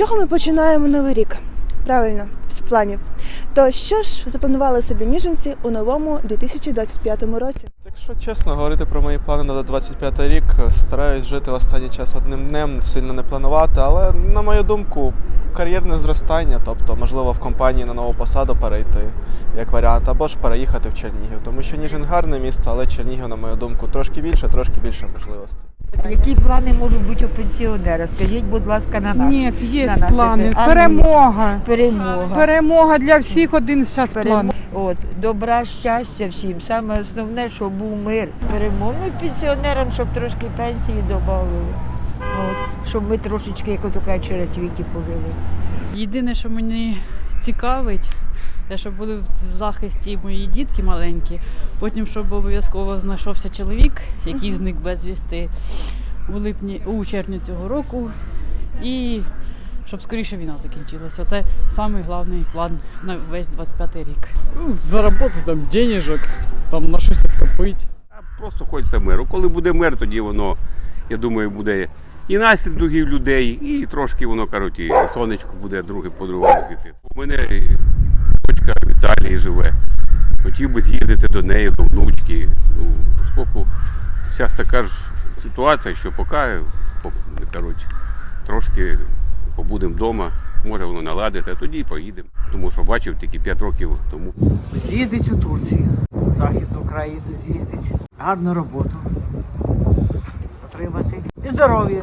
чого ми починаємо новий рік? Правильно, з планів. То що ж запланували собі ніженці у новому 2025 році? Якщо чесно говорити про мої плани на 25 рік, стараюсь жити в останній час одним днем, сильно не планувати, але на мою думку, кар'єрне зростання, тобто, можливо, в компанії на нову посаду перейти як варіант, або ж переїхати в Чернігів. Тому що Ніжин гарне місто, але Чернігів, на мою думку, трошки більше, трошки більше можливостей. Які плани можуть бути у пенсіонера? Скажіть, будь ласка, на нас. Ні, є на наші плани. А, ну, Перемога. Перемога. Перемога для всіх один зараз план. От, добра, щастя всім. Саме основне, щоб був мир. Перемога. Ну, і пенсіонерам, щоб трошки пенсії додали. От, щоб ми трошечки, як ото кажуть, через віки пожили. Єдине, що мені цікавить, щоб були в захисті мої дітки маленькі, потім, щоб обов'язково знайшовся чоловік, який зник безвісти у липні, у червні цього року, і щоб скоріше війна закінчилася. Це самий головний план на весь 25 рік. Ну, заработати там денежок, там на щось копити. Просто хочеться миру. Коли буде мир, тоді воно, я думаю, буде і настрій других людей, і трошки воно, і сонечко буде друге по-другому світити. У мене Італії живе. Хотів би з'їздити до неї, до внучки. Ну, оскільки зараз така ж ситуація, що поки, по- кажуть, трошки побудемо вдома, може воно наладити, а тоді і поїдемо. Тому що бачив тільки 5 років тому. З'їздить у Турцію, в Західну країну з'їздить, гарну роботу отримати і здоров'я.